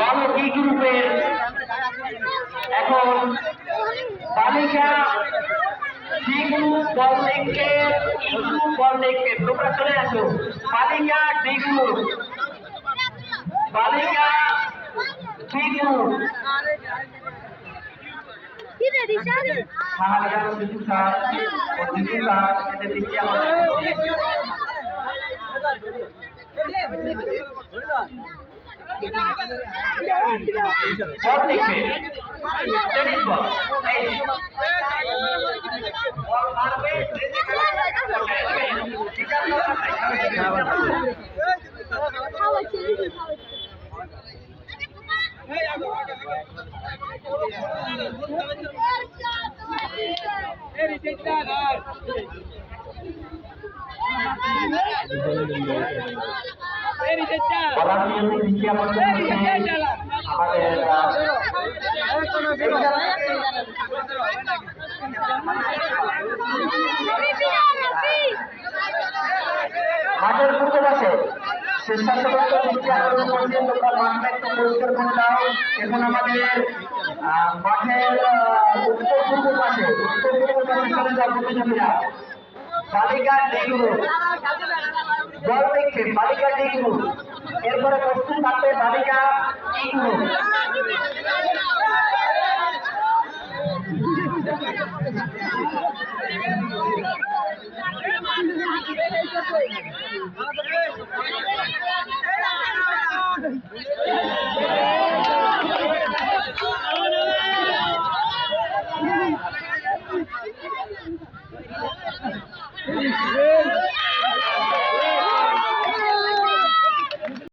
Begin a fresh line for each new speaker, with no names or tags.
বালক ডি গ্রুপের এখন বালিকা ডি গ্রুপ বল দেখতে ই গ্রুপ বল দেখতে তোমরা চলে আসো বালিকা শিশু স্যার ও শিশু স্যার এদের দিকে বল দেখবে টেনিস বল এই বল মারবে ঠিক আছে
খাওয়া ছেড়ে
মাঠের পূর্ব পাশে স্বেচ্ছাসেবক দৃষ্টি আকর্ষণ করছে তোমরা মাঠটা একটু পরিষ্কার এখন আমাদের মাঠের উত্তর পূর্ব পাশে উত্তর পূর্ব পাশে চলে যাও প্রতিযোগীরা বালিকা দেখছে বালিকা ডিগ্রু এরপরে প্রশ্ন থাকবে বালিকা ইগ্রু Thank you.